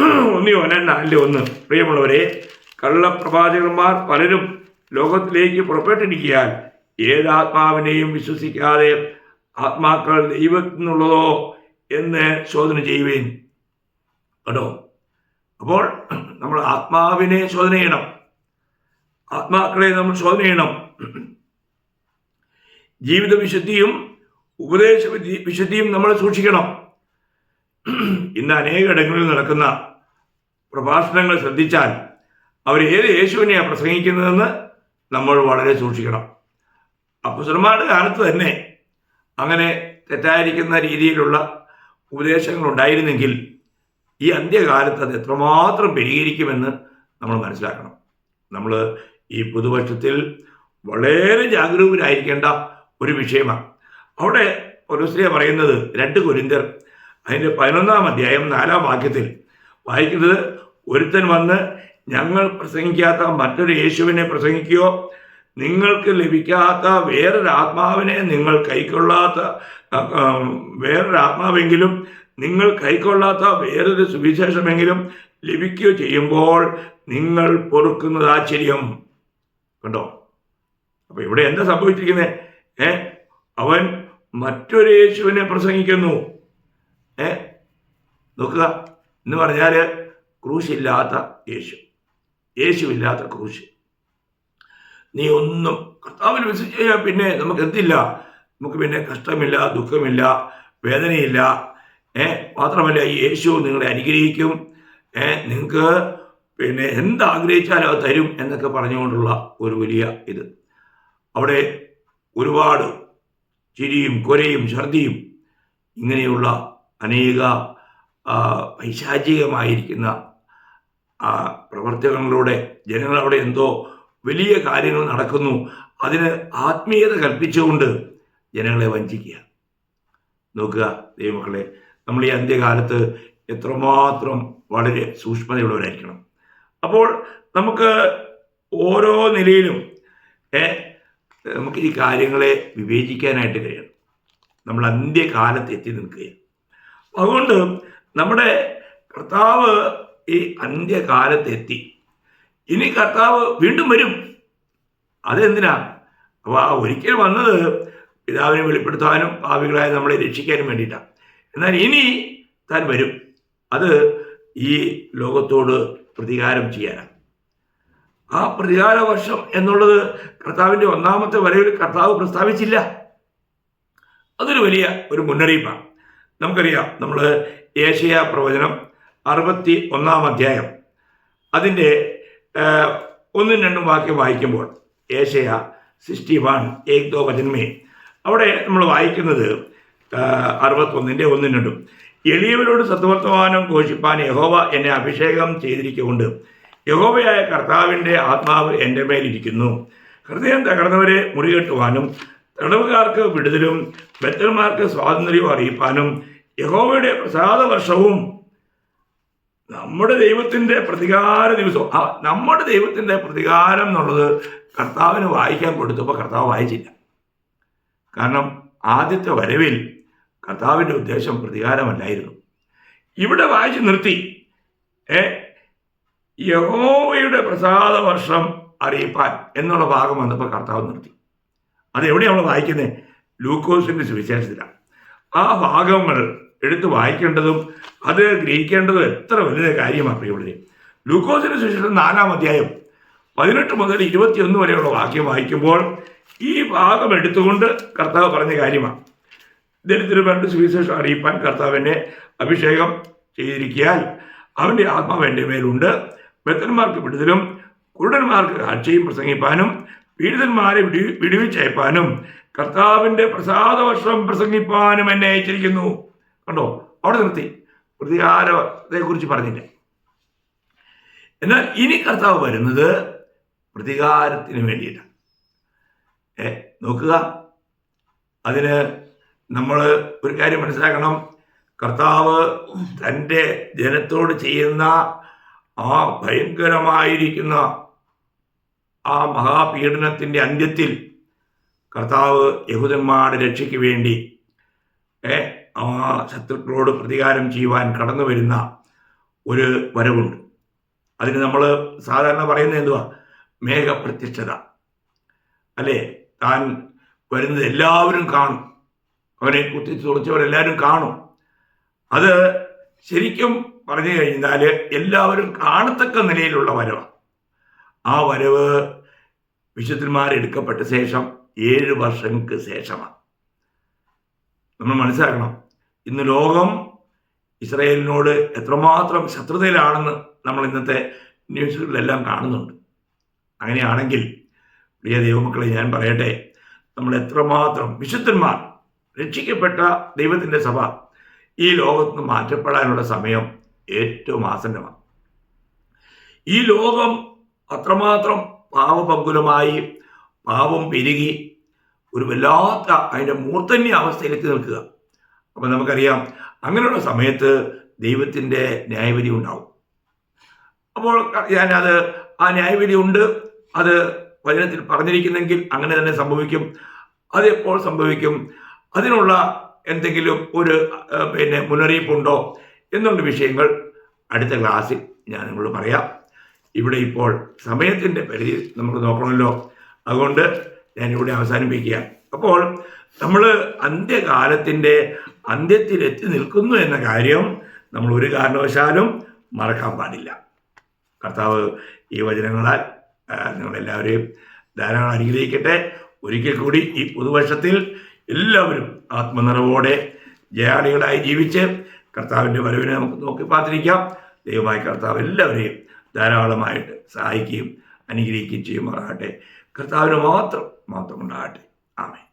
ഒന്നി യോഹന്നാൻ നാലിലെ ഒന്ന്. പ്രിയമുള്ളവരെ കള്ളപ്രവാചകന്മാർ പലരും ലോകത്തിലേക്ക് പുറപ്പെട്ടിരിക്കാൻ ഏതാത്മാവിനെയും വിശ്വസിക്കാതെ ആത്മാക്കൾ ദൈവത്തിൽ നിന്നുള്ളതോ എന്ന് ശോധന ചെയ്യുവേൻ. കേട്ടോ? അപ്പോൾ നമ്മൾ ആത്മാവിനെ ശോധന ചെയ്യണം. ആത്മാക്കളെ നമ്മൾ ശോധന ചെയ്യണം. ജീവിത വിശുദ്ധിയും ഉപദേശ വിശുദ്ധിയും നമ്മൾ സൂക്ഷിക്കണം. ഇന്ന് അനേക ഇടങ്ങളിൽ നടക്കുന്ന പ്രഭാഷണങ്ങൾ ശ്രദ്ധിച്ചാൽ അവർ ഏത് യേശുവിനെയാണ് പ്രസംഗിക്കുന്നതെന്ന് നമ്മൾ വളരെ സൂക്ഷിക്കണം. അപ്പുസന്മാരുടെ കാലത്ത് തന്നെ അങ്ങനെ തെറ്റായിരിക്കുന്ന രീതിയിലുള്ള ഉപദേശങ്ങൾ ഉണ്ടായിരുന്നെങ്കിൽ ഈ അന്ത്യകാലത്ത് അത് എത്രമാത്രം പരിഹരിക്കുമെന്ന് നമ്മൾ മനസ്സിലാക്കണം. നമ്മൾ ഈ പുതുവർഷത്തിൽ വളരെ ജാഗരൂകരായിരിക്കേണ്ട ഒരു വിഷയമാണ്. അവിടെ ഒരു സ്ത്രീ പറയുന്നത് രണ്ട് കുരിന്തർ അതിന്റെ പതിനൊന്നാം അധ്യായം നാലാം വാക്യത്തിൽ വായിക്കുന്നത് ഒരുത്തൻ വന്ന് ഞങ്ങൾ പ്രസംഗിക്കാത്ത മറ്റൊരു യേശുവിനെ പ്രസംഗിക്കുകയോ നിങ്ങൾക്ക് ലഭിക്കാത്ത വേറൊരു ആത്മാവിനെ നിങ്ങൾ കൈക്കൊള്ളാത്ത വേറൊരു ആത്മാവെങ്കിലും നിങ്ങൾ കൈക്കൊള്ളാത്ത വേറൊരു സുവിശേഷമെങ്കിലും ലഭിക്കുകയോ ചെയ്യുമ്പോൾ നിങ്ങൾ പൊറുക്കുന്നത് ആശ്ചര്യം കണ്ടോ? അപ്പൊ ഇവിടെ എന്താ സംഭവിച്ചിരിക്കുന്നത് ഏ? അവൻ മറ്റൊരു യേശുവിനെ പ്രസംഗിക്കുന്നു. ഏ? നോക്കുക. എന്ന് പറഞ്ഞാൽ ക്രൂശില്ലാത്ത യേശു. യേശുവില്ലാത്ത ക്രൂശ്. നീ ഒന്നും കർത്താവിൽ വിശ്വസിച്ച് കഴിഞ്ഞാൽ പിന്നെ നമുക്ക് എന്തില്ല? നമുക്ക് പിന്നെ കഷ്ടമില്ല ദുഃഖമില്ല വേദനയില്ല. ഏ? മാത്രമല്ല ഈ യേശു നിങ്ങളെ അനുഗ്രഹിക്കും. ഏ? നിങ്ങൾക്ക് പിന്നെ എന്താഗ്രഹിച്ചാലും അത് തരും എന്നൊക്കെ പറഞ്ഞുകൊണ്ടുള്ള ഒരു വലിയ ഇത്. അവിടെ ഒരുപാട് ചിരിയും കൊരയും ഛർദിയും ഇങ്ങനെയുള്ള അനേക പൈശാചികമായിരിക്കുന്ന പ്രവർത്തനങ്ങളിലൂടെ ജനങ്ങൾ അവിടെ എന്തോ വലിയ കാര്യങ്ങൾ നടക്കുന്നു. അതിന് ആത്മീയത കൽപ്പിച്ചുകൊണ്ട് ജനങ്ങളെ വഞ്ചിക്കുക. നോക്കുക ദൈവമക്കളെ നമ്മൾ ഈ അന്ത്യകാലത്ത് എത്രമാത്രം വളരെ സൂക്ഷ്മതയുള്ളവരായിരിക്കണം. അപ്പോൾ നമുക്ക് ഓരോ നിലയിലും നമുക്ക് ഈ കാര്യങ്ങളെ വിവേചിക്കാനായിട്ട് കഴിയണം. നമ്മൾ അന്ത്യകാലത്ത് എത്തി നിൽക്കുകയാണ്. അതുകൊണ്ട് നമ്മുടെ കർത്താവ് ഈ അന്ത്യകാലത്തെത്തി. ഇനി കർത്താവ് വീണ്ടും വരും. അതെന്തിനാ? അപ്പോൾ ആ ഒരിക്കൽ വന്നത് പിതാവിനെ വെളിപ്പെടുത്താനും ഭാവികളായ നമ്മളെ രക്ഷിക്കാനും വേണ്ടിയിട്ടാണ് എന്നാൽ ഇനി താൻ വരും. അത് ഈ ലോകത്തോട് പ്രതികാരം ചെയ്യാനാണ്. ആ പ്രതികാര വർഷം എന്നുള്ളത് കർത്താവിന്റെ ഒന്നാമത്തെ വരവിൽ കർത്താവ് പ്രസ്താവിച്ചില്ല. അതൊരു വലിയ ഒരു മുന്നറിയിപ്പാണ്. നമുക്കറിയാം നമ്മൾ ഏഷ്യ പ്രവചനം അറുപത്തി ഒന്നാം അധ്യായം. അതിന്റെ ഒന്നും രണ്ടും വാക്യം വായിക്കുമ്പോൾ ഏഷ്യ സിക്സ്റ്റി വൺ ഏക് ദോ വചനമേ. അവിടെ നമ്മൾ വായിക്കുന്നത് അറുപത്തൊന്നിന്റെ ഒന്നും രണ്ടും. എളിയവരോട് സത്വർത്തമാനം ഘോഷിപ്പാൻ യഹോവ എന്നെ അഭിഷേകം ചെയ്തിരിക്കുകൊണ്ട് യഹോവയായ കർത്താവിന്റെ ആത്മാവ് എന്റെ മേലിരിക്കുന്നു. ഹൃദയം തകർന്നവരെ മുറികെട്ടുവാനും തടവുകാർക്ക് വിടുതലും ബദ്ധന്മാർക്ക് സ്വാതന്ത്ര്യവും അറിയിപ്പാനും യഹോവയുടെ പ്രസാദ വർഷവും നമ്മുടെ ദൈവത്തിന്റെ പ്രതികാര ദിവസവും നമ്മുടെ ദൈവത്തിന്റെ പ്രതികാരം എന്നുള്ളത് കർത്താവിന് വായിക്കാൻ കൊടുത്തപ്പോൾ കർത്താവ് വായിച്ചില്ല. കാരണം ആദ്യത്തെ വരവിൽ കർത്താവിന്റെ ഉദ്ദേശം പ്രതികാരമല്ലായിരുന്നു. ഇവിടെ വായിച്ച് നിർത്തി ഏ യഹോവയുടെ പ്രസാദ വർഷം അറിയിപ്പാൻ എന്നുള്ള ഭാഗം വന്നപ്പോൾ കർത്താവ് നിർത്തി. അത് എവിടെയാണ് നമ്മൾ വായിക്കുന്നത് ലൂക്കോസിന്റെ സുവിശേഷത്തിലാണ് ആ ഭാഗങ്ങൾ എടുത്ത് വായിക്കേണ്ടതും അത് ഗ്രഹിക്കേണ്ടതും എത്ര വലിയ കാര്യമാണ് പ്രിയമുള്ളത് ലൂക്കോസിന്റെ സുവിശേഷം നാലാം അധ്യായം പതിനെട്ട് മുതൽ ഇരുപത്തിയൊന്ന് വരെയുള്ള വാക്യം വായിക്കുമ്പോൾ ഈ ഭാഗം എടുത്തുകൊണ്ട് കർത്താവ് പറഞ്ഞ കാര്യമാണ് ദരിദ്രരുടെ സുവിശേഷം അറിയിപ്പാൻ കർത്താവിനെ അഭിഷേകം ചെയ്തിരിക്കിയാൽ അവന്റെ ആത്മാവ് എന്റെ മേലുണ്ട്. ബദ്ധന്മാർക്ക് വിടുതലും കുരുടന്മാർക്ക് കാഴ്ചയും പ്രസംഗിപ്പാനും പീഡിതന്മാരെ വിടി വിടിവിച്ചയപ്പാനും കർത്താവിന്റെ പ്രസാദവർഷം പ്രസംഗിപ്പാനും എന്നെ അയച്ചിരിക്കുന്നു. കണ്ടോ? അവിടെ നിർത്തി. പ്രതികാരത്തെക്കുറിച്ച് പറഞ്ഞില്ല? എന്നാൽ ഇനി കർത്താവ് വരുന്നത് പ്രതികാരത്തിന് വേണ്ടിയിട്ടാണ്. ഏ നോക്കുക. അതിന് നമ്മൾ ഒരു കാര്യം മനസ്സിലാക്കണം. കർത്താവ് തന്റെ ജനത്തോട് ചെയ്യുന്ന ആ ഭയങ്കരമായിരിക്കുന്ന ആ മഹാപീഡനത്തിന്റെ അന്ത്യത്തിൽ കർത്താവ് യഹൂദന്മാരെ രക്ഷയ്ക്ക് വേണ്ടി ആ ശത്രുക്കളോട് പ്രതികാരം ചെയ്യുവാൻ കടന്നു വരുന്ന ഒരു വരവുണ്ട്. അതിന് നമ്മൾ സാധാരണ പറയുന്നത് എന്തുവാ? മേഘപ്രത്യക്ഷത. അല്ലേ? താൻ വരുന്നത് എല്ലാവരും കാണും. അവനെ കുത്തി തുളച്ചവരെല്ലാവരും കാണും. അത് ശരിക്കും പറഞ്ഞു കഴിഞ്ഞാൽ എല്ലാവരും കാണത്തക്ക നിലയിലുള്ള വരവാണ് ആ വരവ് വിശുദ്ധന്മാരെടുക്കപ്പെട്ട ശേഷം ഏഴ് വർഷങ്ങൾക്ക് ശേഷമാണ്. നമ്മൾ മനസ്സിലാക്കണം ഇന്ന് ലോകം ഇസ്രയേലിനോട് എത്രമാത്രം ശത്രുതയിലാണെന്ന് നമ്മൾ ഇന്നത്തെ ന്യൂസുകളിലെല്ലാം കാണുന്നുണ്ട്. അങ്ങനെയാണെങ്കിൽ പ്രിയ ദൈവമക്കളെ ഞാൻ പറയട്ടെ നമ്മൾ എത്രമാത്രം വിശുദ്ധന്മാർ രക്ഷിക്കപ്പെട്ട ദൈവത്തിന്റെ സഭ ഈ ലോകത്ത് മാറ്റപ്പെടാനുള്ള സമയം ഏറ്റവും ആസന്നമാണ്. ഈ ലോകം അത്രമാത്രം പാവപങ്കുലമായി പാപം പെരുകി ഒരു വല്ലാത്ത അതിന്റെ മൂർധന്യ അവസ്ഥയിലെത്തി നിൽക്കുക. അപ്പം നമുക്കറിയാം അങ്ങനെയുള്ള സമയത്ത് ദൈവത്തിന്റെ ന്യായവിധി ഉണ്ടാവും. അപ്പോൾ ഞാനത് ആ ന്യായവിധി ഉണ്ട് അത് വചനത്തിൽ പറഞ്ഞിരിക്കുന്നെങ്കിൽ അങ്ങനെ തന്നെ സംഭവിക്കും. അത് എപ്പോൾ സംഭവിക്കും? അതിനുള്ള എന്തെങ്കിലും ഒരു പിന്നെ മുന്നറിയിപ്പുണ്ടോ? എന്നുള്ള വിഷയങ്ങൾ അടുത്ത ക്ലാസ്സിൽ ഞാൻ നിങ്ങളോട് പറയാം. ഇവിടെ ഇപ്പോൾ സമയത്തിന്റെ പരിധി നമ്മൾ നോക്കണമല്ലോ. അതുകൊണ്ട് ഞാൻ ഇവിടെ അവസാനിപ്പിക്കുക. അപ്പോൾ നമ്മൾ അന്ത്യകാലത്തിന്റെ അന്ത്യത്തിലെത്തി നിൽക്കുന്നു എന്ന കാര്യം നമ്മൾ ഒരു കാരണവശാലും മറക്കാൻ പാടില്ല. കർത്താവ് ഈ വചനങ്ങളാൽ നിങ്ങളെല്ലാവരെയും ധാരാളം അനുഗ്രഹിക്കട്ടെ. ഒരിക്കൽ കൂടി ഈ പുതുവർഷത്തിൽ എല്ലാവരും ആത്മനിറവോടെ ജയാളികളായി ജീവിച്ച് കർത്താവിന്റെ വരവിനെ നമുക്ക് നോക്കി പാത്തിരിക്കാം ദൈവമായി കർത്താവ് എല്ലാവരെയും ധാരാളമായിട്ട് സഹായിക്കുകയും അനുഗ്രഹിക്കുകയും ചെയ്യുമാറാകട്ടെ. കർത്താവിന് മാത്രം മാത്രം ഉണ്ടാകട്ടെ. ആമേ